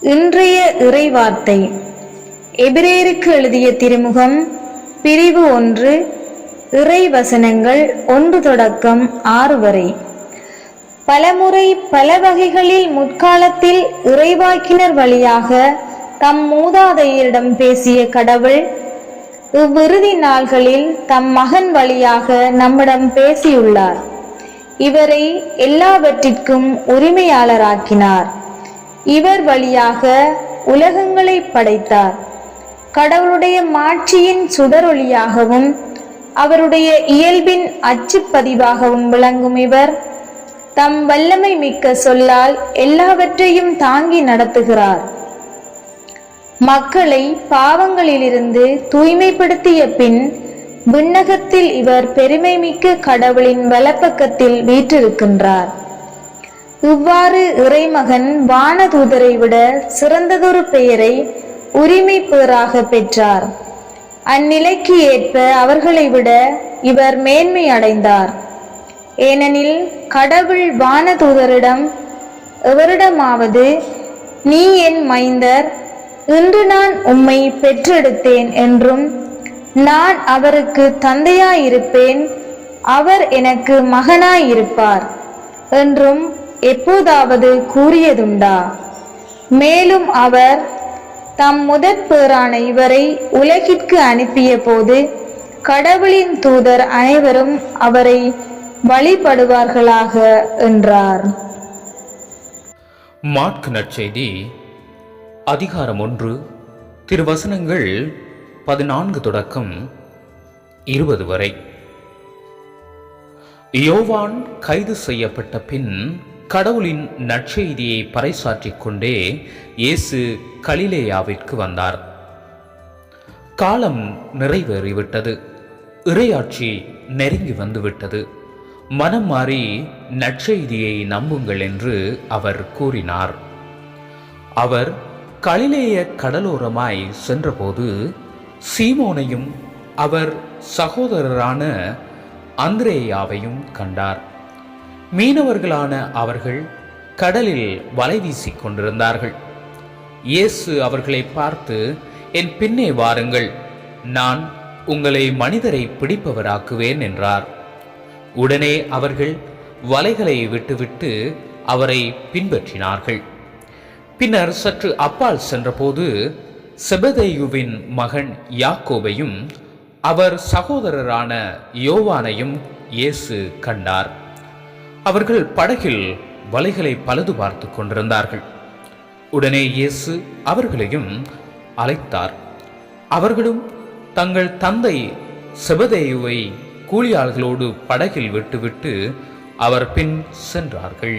இன்றைய இறைவார்த்தை. எபிரேருக்கு எழுதிய திருமுகம் பிரிவு ஒன்று இறை வசனங்கள் ஒன்று தொடக்கம் ஆறு வரை. பலமுறை பல வகைகளில் முற்காலத்தில் இறைவாக்கினர் வழியாக தம் மூதாதையரிடம் பேசிய கடவுள் இவ்விறுதி நாள்களில் தம் மகன் வழியாக நம்மிடம் பேசியுள்ளார். இவரை எல்லாவற்றிற்கும் உரிமையாளராக்கினார். இவர் வழியாக உலகங்களை படைத்தார். கடவுளுடைய மாட்சியின் சுடரொளியாகவும் அவருடைய இயல்பின் அச்சுப்பதிவாகவும் விளங்கும் இவர். தம் வல்லமை மிக்க சொல்லால் எல்லாவற்றையும் தாங்கி நடத்துகிறார். மக்களை பாவங்களிலிருந்து தூய்மைப்படுத்திய பின் விண்ணகத்தில் இவர் பெருமை மிக்க கடவுளின் வலப்பக்கத்தில் வீற்றிருக்கின்றார். இவ்வாறு இறைமகன் வானதூதரை விட சிறந்ததொரு பெயரை உரிமை பேராக பெற்றார். அந்நிலைக்கு ஏற்ப அவர்களை விட இவர் மேன்மை அடைந்தார். ஏனெனில் கடவுள் வானதூதரிடம் எவரிடமாவது நீ என் மைந்தர் இன்று நான் உம்மை பெற்றெடுத்தேன் என்றும் நான் அவருக்கு தந்தையாயிருப்பேன் அவர் எனக்கு மகனாயிருப்பார் என்றும் எப்போதாவது கூறியதுண்டா? மேலும் அவர் தம் முதற் பேரான இவரை உலகிற்கு அனுப்பிய போது கடவுளின் தூதர் அனைவரும் அவரை வழிபடுவார்களாக என்றார். மாற்கு நற்செய்தி அதிகாரம் ஒன்று திருவசனங்கள் பதினான்கு தொடக்கம் இருபது வரை. யோவான் கைது செய்யப்பட்ட பின் கடவுளின் நற்செய்தியை பறைசாற்றிக் கொண்டே இயேசு கலிலேயாவிற்கு வந்தார். காலம் நிறைவேறிவிட்டது. இறையாட்சி நெருங்கி வந்துவிட்டது. மனம் மாறி நற்செய்தியை நம்புங்கள் என்று அவர் கூறினார். அவர் கலிலேய கடலோரமாய் சென்றபோது சீமோனையும் அவர் சகோதரரான அந்திரேயாவையும் கண்டார். மீனவர்களான அவர்கள் கடலில் வலை வீசிக் கொண்டிருந்தார்கள். இயேசு அவர்களை பார்த்து என் பின்னே வாருங்கள். நான் உங்களை மனிதரை பிடிப்பவராக்குவேன் என்றார். உடனே அவர்கள் வலைகளை விட்டுவிட்டு அவரை பின்பற்றினார்கள். பின்னர் சற்று அப்பால் சென்றபோது செபதேயுவின் மகன் யாக்கோபையும் அவர் சகோதரரான யோவானையும் இயேசு கண்டார். அவர்கள் படகில் வலைகளை பழுது பார்த்து கொண்டிருந்தார்கள். உடனே இயேசு அவர்களையும் அழைத்தார். அவர்களும் தங்கள் தந்தை செபதேயுவை கூலியாள்களோடு படகில் விட்டுவிட்டு அவர் பின் சென்றார்கள்.